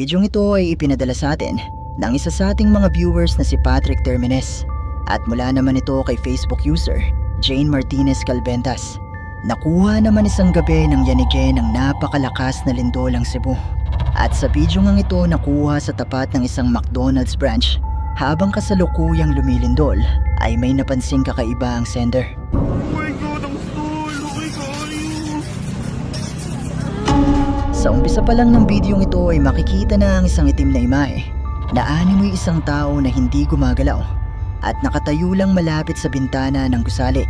Bidyong ito ay ipinadala sa atin ng isa sa ating mga viewers na si Patrick Termines at mula naman ito kay Facebook user Jane Martinez Calventas. Nakuha naman isang gabi ng yanigay ng napakalakas na lindol ang Cebu. At sa video ngang ito nakuha sa tapat ng isang McDonald's branch habang kasalukuyang lumilindol ay may napansing kakaiba ang sender. Sa umpisa pa lang ng bidyong ito ay makikita na ang isang itim na imahe na animoy isang tao na hindi gumagalaw at nakatayo lang malapit sa bintana ng gusali.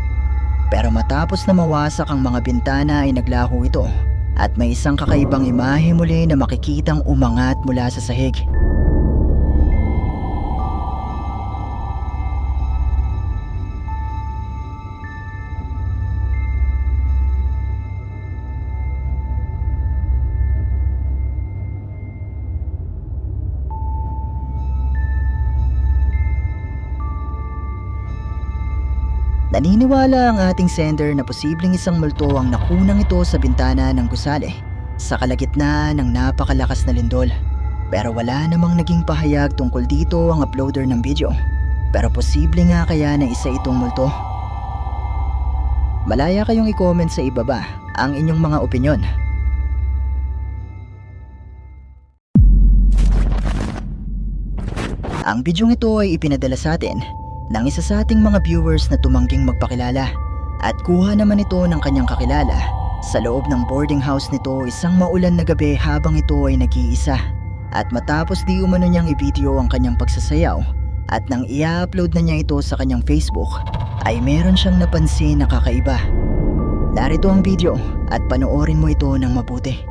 Pero matapos na mawasak ang mga bintana ay naglaho ito at may isang kakaibang imahe muli na makikitang umangat mula sa sahig. Naniniwala ang ating sender na posibleng isang multo ang nakunang ito sa bintana ng gusali sa kalagitnaan ng napakalakas na lindol. Pero wala namang naging pahayag tungkol dito ang uploader ng video. Pero posible nga kaya na isa itong multo. Malaya kayong i-comment sa ibaba ang inyong mga opinyon. Ang bidyong ito ay ipinadala sa atin ng isa sa ating mga viewers na tumangging magpakilala at kuha naman ito ng kanyang kakilala sa loob ng boarding house nito isang maulan na gabi habang ito ay nag-iisa at matapos di umano niyang i-video ang kanyang pagsasayaw at nang i-upload na niya ito sa kanyang Facebook ay meron siyang napansin na kakaiba. Narito ang video at panoorin mo ito ng mabuti.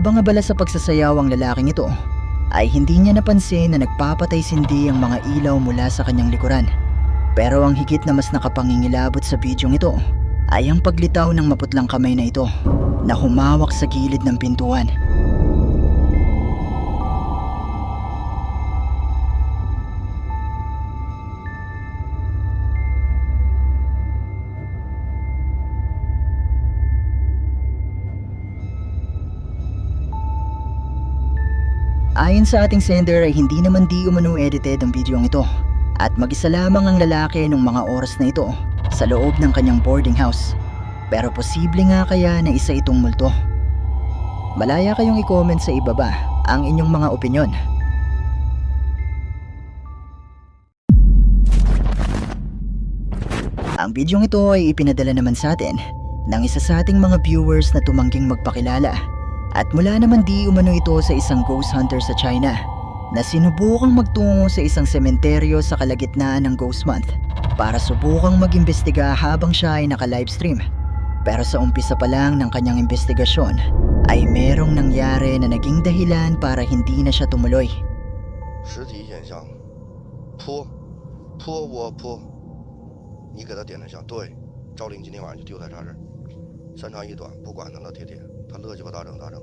Habang abala sa pagsasayaw ang lalaking ito, ay hindi niya napansin na nagpapatay sindi ang mga ilaw mula sa kanyang likuran. Pero ang higit na mas nakapangingilabot sa bidyong ito ay ang paglitaw ng maputlang kamay na ito na humawak sa gilid ng pintuan. Ayon sa ating sender ay hindi naman di umano edited ang bidyong ito at mag-isa lamang ang lalaki nung mga oras na ito sa loob ng kanyang boarding house. Pero posible nga kaya na isa itong multo. Malaya kayong i-comment sa ibaba ang inyong mga opinyon. Ang bidyong ito ay ipinadala naman sa atin ng isa sa ating mga viewers na tumangging magpakilala at mula naman di umano ito sa isang ghost hunter sa China na sinubukang magtungo sa isang sementeryo sa kalagitnaan ng Ghost Month para subukang mag-imbestiga habang siya ay naka-livestream. Pero sa umpisa pa lang ng kanyang investigasyon ay merong nangyari na naging dahilan para hindi na siya tumuloy. 实体现象，泼，泼我泼，你给他点的香，对，赵玲今天晚上就丢在他这儿，三长一短，不管他了，铁铁， 他乐鸡巴咋整咋整。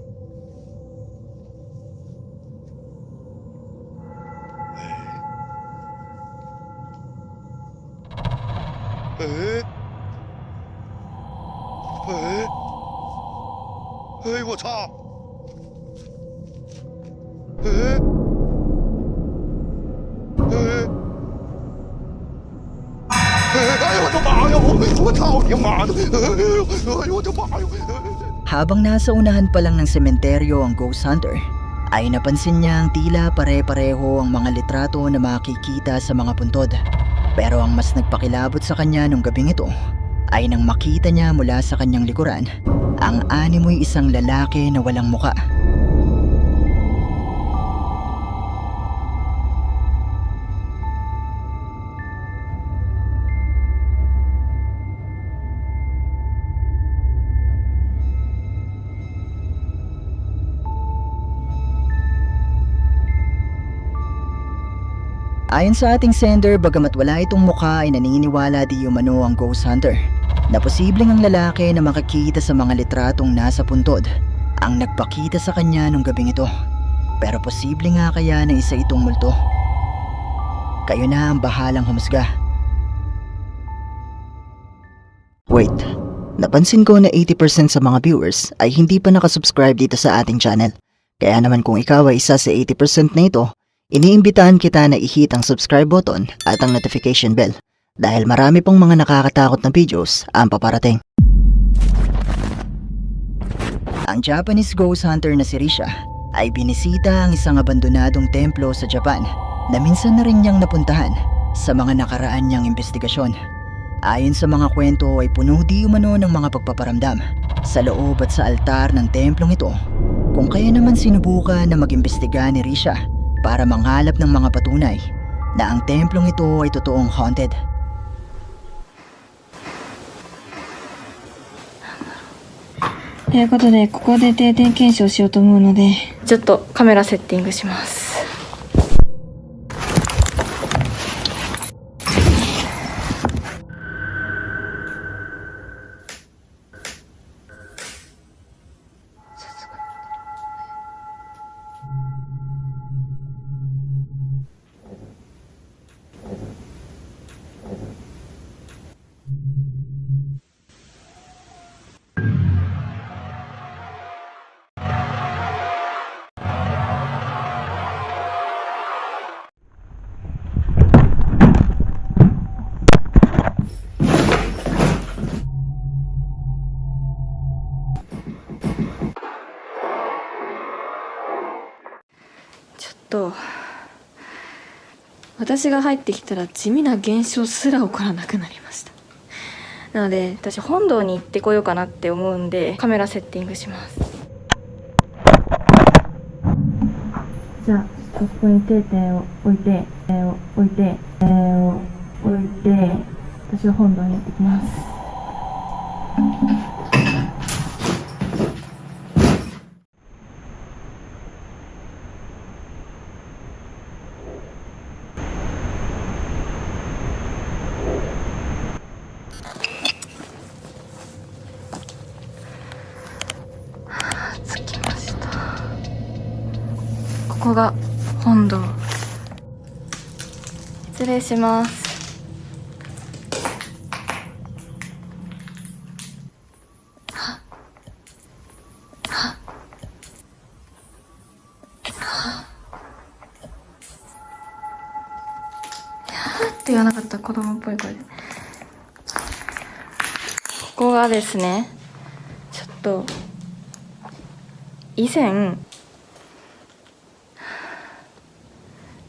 哎，哎，哎，哎，我操！哎。哎呦我的妈呀！我我操你妈的！哎呦我的妈呀！Habang nasa unahan pa lang ng sementeryo ang ghost hunter, ay napansin niya ang tila pare-pareho ang mga litrato na makikita sa mga puntod. Pero ang mas nagpakilabot sa kanya nung gabing ito ay nang makita niya mula sa kanyang likuran ang animoy isang lalaki na walang muka. Ayon sa ating sender, bagamat wala itong mukha ay naniniwala di umano ang ghost hunter na posibleng ang lalaki na makikita sa mga litratong nasa puntod ang nagpakita sa kanya nung gabing ito. Pero posible nga kaya na isa itong multo. Kayo na ang bahalang humusga. Wait, napansin ko na 80% sa mga viewers ay hindi pa nakasubscribe dito sa ating channel. Kaya naman kung ikaw ay isa sa 80% na ito, iniimbitahan kita na i-hit ang subscribe button at ang notification bell dahil marami pong mga nakakatakot na videos ang paparating. Ang Japanese ghost hunter na si Risha ay binisita ang isang abandonadong templo sa Japan na minsan na rin niyang napuntahan sa mga nakaraan niyang investigasyon. Ayon sa mga kwento ay puno di umano ng mga pagpaparamdam sa loob at sa altar ng templong ito kung kaya naman sinubukan na mag-imbestiga ni Risha para manghalap ng mga patunay na ang templong ito ay totoong haunted. ということで、ここで定点検証しようと思うので、ちょっとカメラセッティングします。 と私が入ってきたら地味な現象すら起こらなくなりましたなので私本堂に行ってこようかなって思うんでカメラセッティングしますじゃあ、ここに定点を置いて、えー置いて、えー置いて、私は本堂に行ってきます。着きましたここが本堂失礼します。っ。て言わなかっ。た子供っ。ぽい声でここがですねちょっ。と以前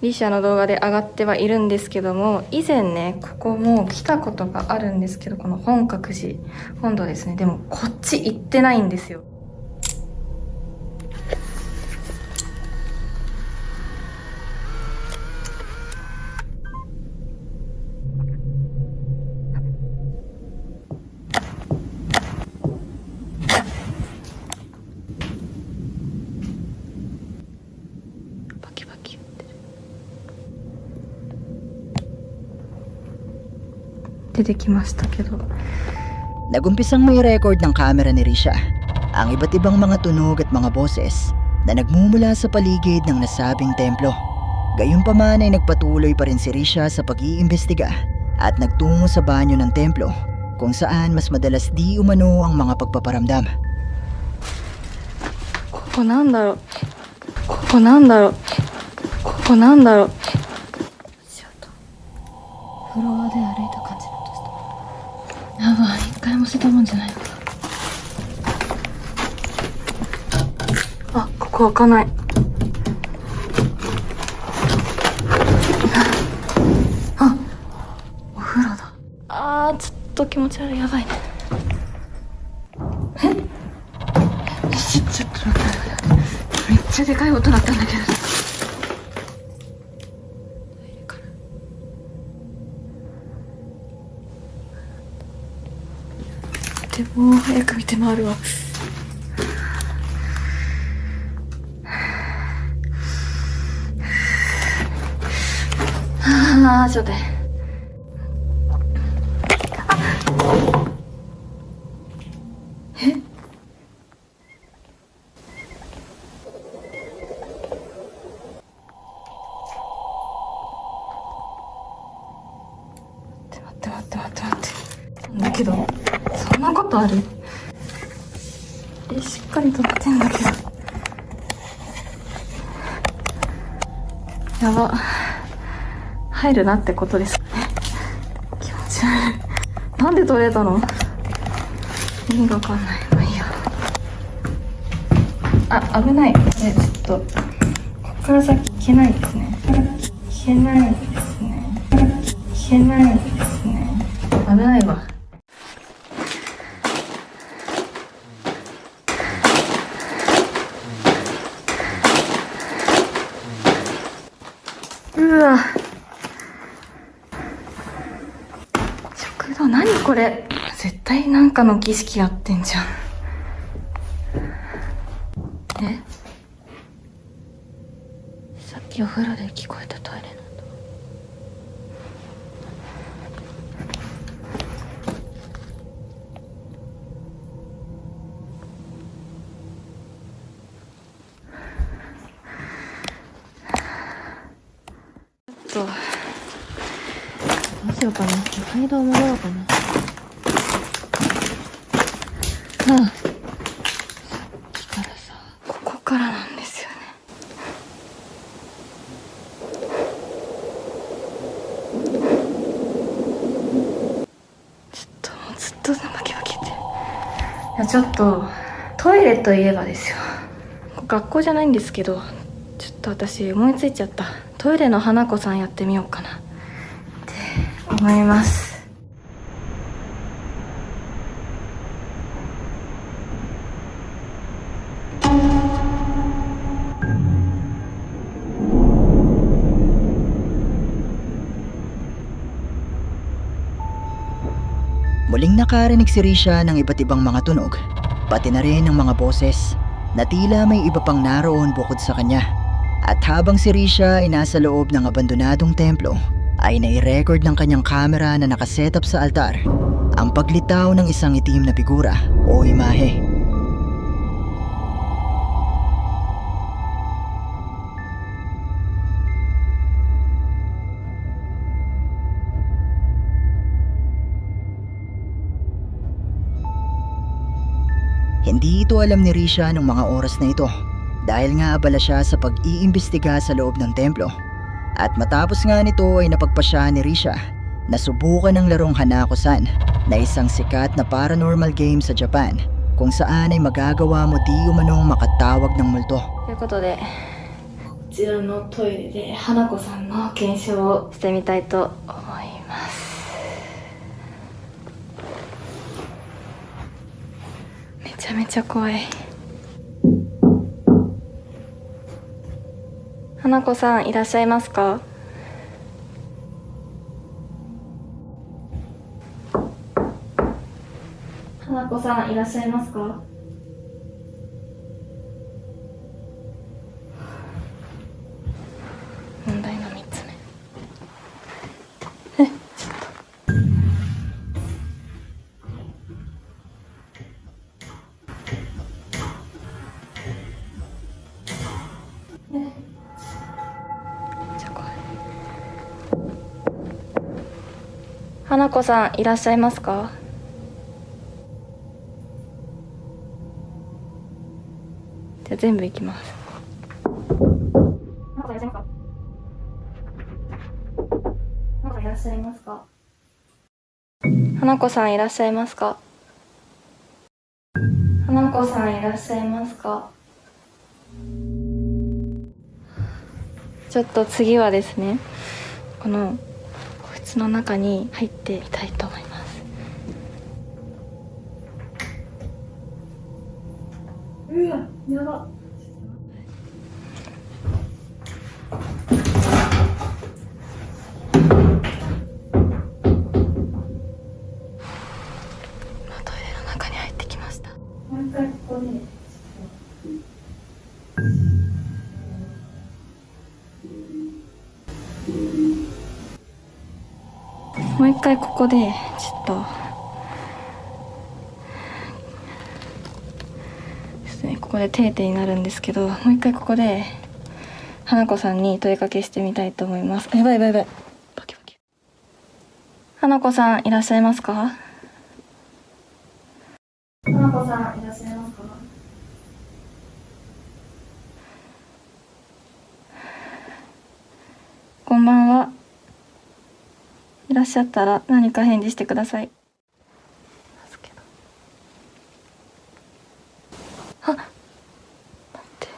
リシャの動画で上がってはいるんですけども以前ねここも来たことがあるんですけどこの本格寺本堂ですね。でもこっち行ってないんですよ。出てきましたけど Nagumpisang may record ng camera ni Risha ang iba't ibang mga tunog at mga boses na nagmumula sa paligid ng nasabing templo. Gayunpaman ay nagpatuloy pa rin si Risha sa pag-iimbestiga at nagtungo sa banyo ng templo kung saan mas madalas di umano ang mga pagpaparamdam. ここなんだろうここなんだろうここなんだろう あここ開かない。あお風呂だ。あーちょっと気持ち悪い。やばいね。え？ちょちょっと待って。めっちゃでかい音だったんだけど。でも早く見て回るわあああちょっと待ってえ？待って待って待って待って。だけどそんなことある？えしっかり撮ってんだけど。やば。入るなってことですね。気持ち悪い。なんで取れたの？意味がわかんない。まあいいや。あ危ない。えちょっとこっから先行けないですね。行けないですね。行けないですね。危ないわうわ食堂何これ絶対なんかの儀式やってんじゃん。え？さっきお風呂で聞こえたトイレの音。ちょっと。どうしようかな。階段戻ろうかなああさっきからさここからなんですよねちょっともうずっとバキバキっていやちょっとトイレといえばですよ。学校じゃないんですけどちょっと私思いついちゃった。トイレの花子さんやってみようかな。って思います nakarinig si Risha ng iba't ibang mga tunog, pati na rin ng mga boses na tila may iba pang naroon bukod sa kanya. At habang si Risha ay nasa loob ng abandonadong templo, ay nai-record ng kanyang kamera na nakaset up sa altar ang paglitaw ng isang itim na figura o imahe. Hindi ito alam ni Risha nung mga oras na ito dahil nga abala siya sa pag-iimbestiga sa loob ng templo. At matapos nga nito ay napagpasya ni Risha na subukan ng larong Hanako-san na isang sikat na paranormal game sa Japan kung saan ay magagawa mo di umanong makatawag ng multo. ということでこちらのトイレで花子さんの検証をしてみたいと思います ちゃめちゃ怖い。花子さんいらっしゃいますか？花子さんいらっしゃいますか？花子さんいらっしゃいますか？じゃあ全部いきます。花子さんいらっしゃいますか？なんかいらっしゃいますか？花子さんいらっしゃいますか？花子さんいらっしゃいますか？ちょっと次はですねこの個室の中に入ってみたいと思います。うわやば。回ここでちょっとですねここで定点になるんですけどもう一回ここで花子さんに問いかけしてみたいと思います。やばいやばいやばい。バキバキ花子さんいらっしゃいますか？花子さんいらっしゃいますか？こんばんはいらっしゃったら何か返事してください。あ待って。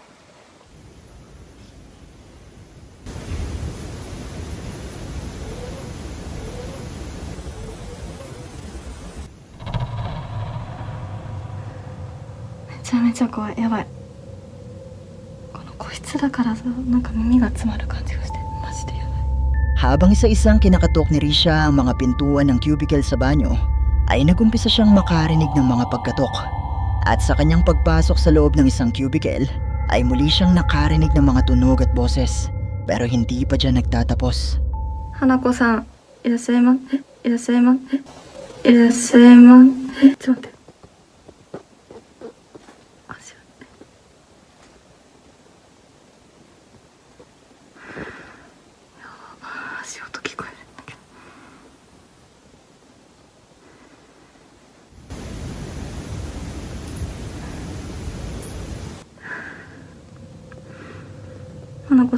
めちゃめちゃ怖い。やばい。この個室だからさなんか耳が詰まる感じ。Habang isa-isang kinakatok ni Risha ang mga pintuan ng cubicle sa banyo, ay nagumpisa siyang makarinig ng mga pagkatok. At sa kanyang pagpasok sa loob ng isang cubicle, ay muli siyang nakarinig ng mga tunog at boses. Pero hindi pa dyan nagtatapos. Hanako-san, irasayman, irasayman, irasayman. Irasayman.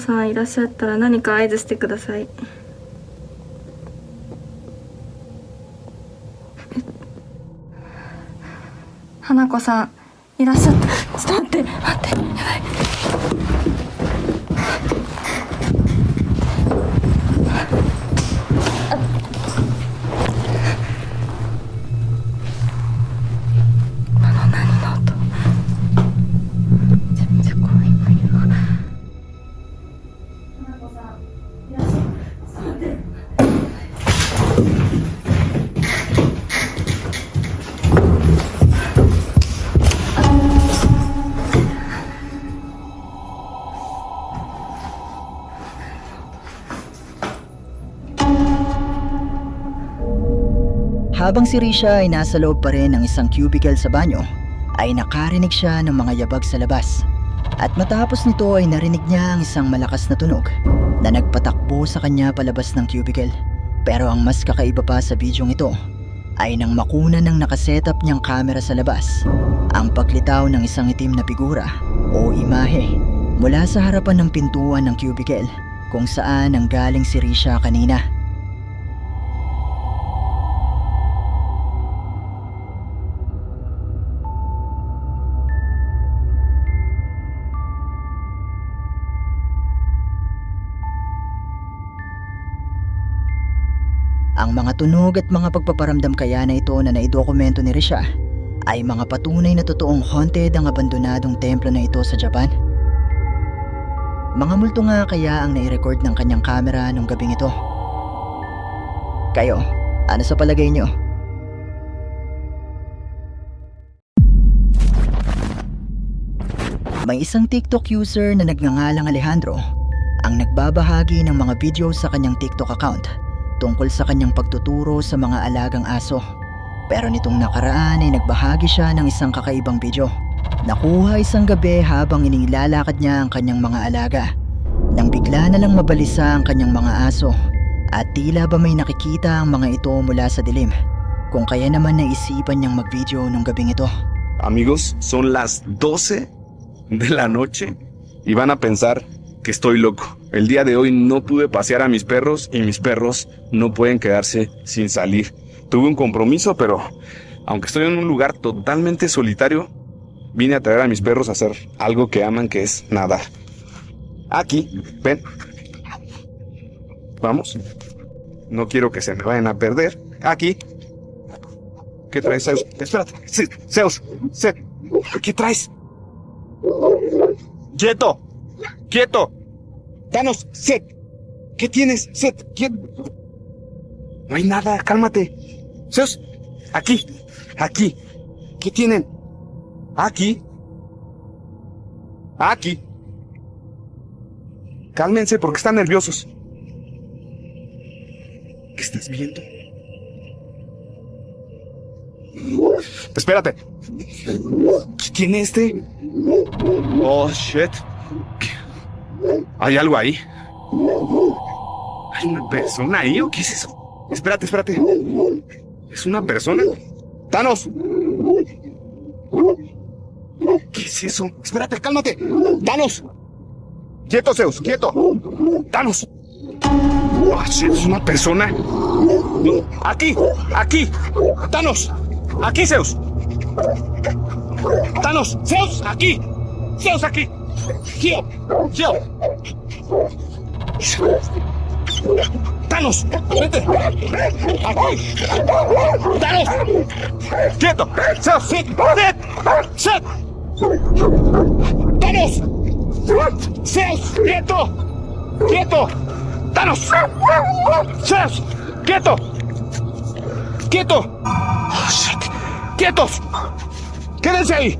さんいらっしゃったら何か合図してください。花子さんいらっしゃった。ちょっと待って待ってやばい。Habang si Risha ay nasa loob pa rin ng isang cubicle sa banyo, ay nakarinig siya ng mga yabag sa labas. At matapos nito ay narinig niya ang isang malakas na tunog na nagpatakbo sa kanya palabas ng cubicle. Pero ang mas kakaiba pa sa bidyong ito ay nang makuna ng nakasetup niyang kamera sa labas ang paglitaw ng isang itim na figura o imahe mula sa harapan ng pintuan ng cubicle kung saan ang galing si Risha kanina. Ang mga tunog at mga pagpaparamdam kaya na ito na naidokumento ni Risha ay mga patunay na totoong haunted ang abandonadong templo na ito sa Japan. Mga multo nga kaya ang nai-record ng kanyang kamera nung gabing ito. Kayo, ano sa palagay nyo? May isang TikTok user na nagngangalang Alejandro ang nagbabahagi ng mga video sa kanyang TikTok account tungkol sa kanyang pagtuturo sa mga alagang aso. Pero nitong nakaraan ay nagbahagi siya ng isang kakaibang video. Nakuha isang gabi habang inilalakad niya ang kanyang mga alaga. Nang bigla na lang mabalisa ang kanyang mga aso at tila ba may nakikita ang mga ito mula sa dilim. Kung kaya naman naisipan niyang mag-video nung gabing ito. Amigos, son las 12 de la noche y van a pensar que estoy loco. El día de hoy no pude pasear a mis perros y mis perros no pueden quedarse sin salir. Tuve un compromiso, pero aunque estoy en un lugar totalmente solitario, vine a traer a mis perros a hacer algo que aman, que es nadar. Aquí, ven. Vamos. No quiero que se me vayan a perder. Aquí. ¿Qué traes, Zeus? Espérate. Zeus. Seth. ¿Qué traes? ¡Quieto! ¡Quieto! ¡Danos! ¡Seth! ¿Qué tienes? Seth, ¿quién? No hay nada, cálmate. Zeus, aquí, aquí. ¿Qué tienen? Aquí. Aquí. Cálmense porque están nerviosos. ¿Qué estás viendo? Espérate. ¿Qué tiene este? Oh, shit. ¿Hay algo ahí? ¿Hay una persona ahí o qué es eso? Espérate, espérate. ¿Es una persona? ¡Thanos! ¿Qué es eso? Espérate, cálmate. ¡Thanos! ¡Quieto, Zeus! ¡Quieto! ¡Thanos! Oh, ¿Es una persona? ¡Aquí! ¡Aquí! ¡Thanos! ¡Aquí, Zeus! ¡Thanos! ¡Zeus! ¡Aquí! ¡Zeus, aquí! ¡Gio! ¡Gio! ¡Thanos! ¡Vete! ¡Aquí! ¡Thanos! ¡Quieto! ¡Zeus! ¡Sit! ¡Sit! ¡Sit! ¡Thanos! ¡Zeus! ¡Quieto! ¡Quieto! ¡Thanos! ¡Zeus! ¡Quieto! ¡Quieto! Oh, shit. ¡Quietos! ¡Quédense ahí!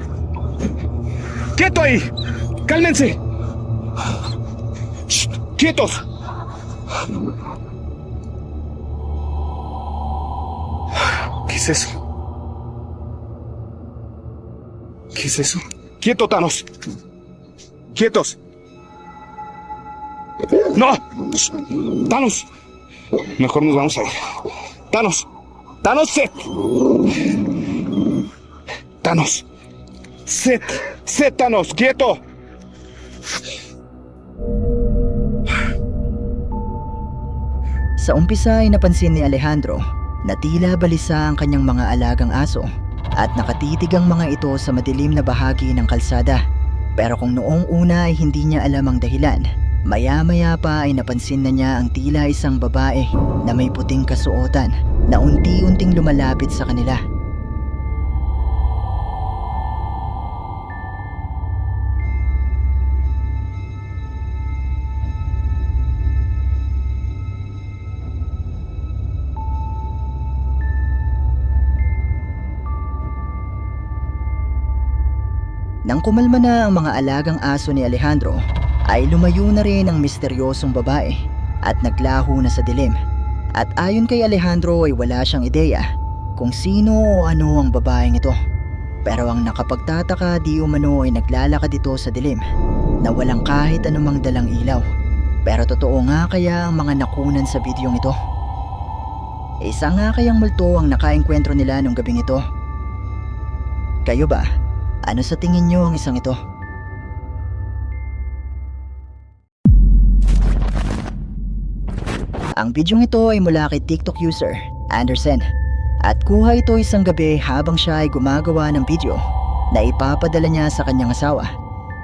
¡Quieto ahí! ¡Cálmense! Shh, ¡Quietos! ¿Qué es eso? ¿Qué es eso? ¡Quieto, Thanos! ¡Quietos! ¡No! ¡Thanos! Mejor nos vamos a ir. ¡Thanos! ¡Thanos, set! ¡Thanos! ¡Set! ¡Set, Thanos! ¡Quieto! Sa umpisa ay napansin ni Alejandro na tila balisa ang kanyang mga alagang aso at nakatitig ang mga ito sa madilim na bahagi ng kalsada. Pero kung noong una ay hindi niya alam ang dahilan, maya-maya pa ay napansin na niya ang tila isang babae na may puting kasuotan na unti-unting lumalapit sa kanila. Nang kumalma na ang mga alagang aso ni Alejandro, ay lumayo na rin ang misteryosong babae at naglaho na sa dilim. At ayon kay Alejandro ay wala siyang ideya kung sino o ano ang babaeng ito. Pero ang nakapagtataka di umano ay naglalakad ito sa dilim na walang kahit anumang dalang ilaw. Pero totoo nga kaya ang mga nakunan sa bidyong ito. Isa nga kayang multo ang nakaengkwentro nila nung gabing ito. Kayo ba? Ano sa tingin nyo ang isang ito? Ang bidyong ito ay mula kay TikTok user Anderson at kuha ito isang gabi habang siya ay gumagawa ng video na ipapadala niya sa kanyang asawa.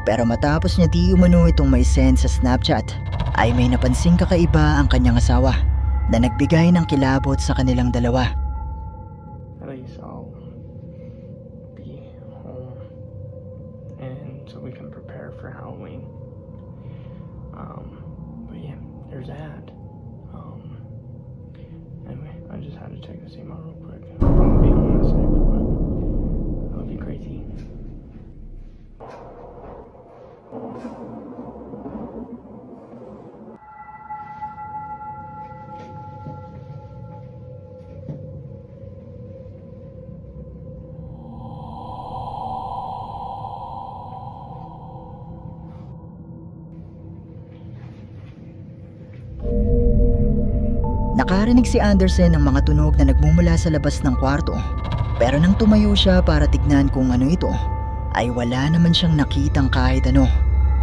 Pero matapos niya di umano itong may send sa Snapchat ay may napansing kakaiba ang kanyang asawa na nagbigay ng kilabot sa kanilang dalawa. Nakarinig si Anderson ng mga tunog na nagmumula sa labas ng kwarto. Pero nang tumayo siya para tignan kung ano ito, ay wala naman siyang nakitang kahit ano.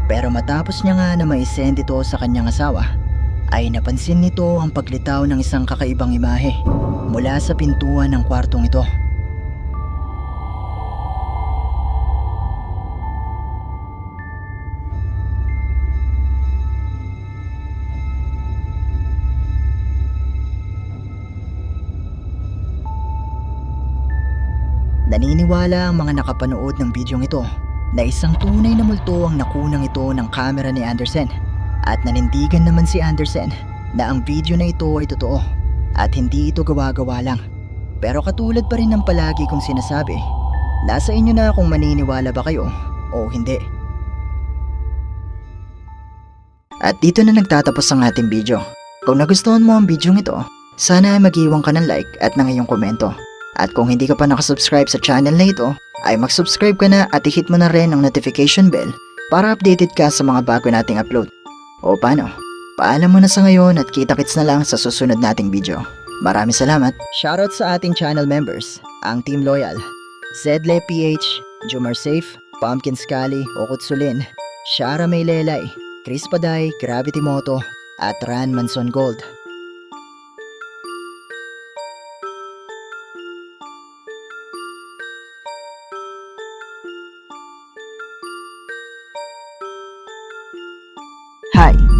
Pero matapos niya nga na maisend ito sa kanyang asawa, ay napansin nito ang paglitaw ng isang kakaibang imahe mula sa pintuan ng kwartong ito. Naniniwala ang mga nakapanood ng bidyong ito na isang tunay na multo ang nakunang ito ng kamera ni Anderson at nanindigan naman si Anderson na ang video na ito ay totoo at hindi ito gawa-gawa lang. Pero katulad pa rin ng palagi kong sinasabi, nasa inyo na kung maniniwala ba kayo o hindi. At dito na nagtatapos ang ating video. Kung nagustuhan mo ang bidyong ito, sana ay mag-iwan ka ng like at ng iyong komento. At kung hindi ka pa nakasubscribe sa channel na ito, ay mag-subscribe ka na at i-hit mo na rin ang notification bell para updated ka sa mga bago nating upload. O paano? Paalam mo na sa ngayon at kita-kits na lang sa susunod nating video. Maraming salamat. Shoutout sa ating channel members, ang Team Loyal, Zedle PH, Jumar Safe, Pumpkin Scully, Okutsulin, Shara Maylelay, Chris Paday, Gravity Moto, at Ran Manson Gold.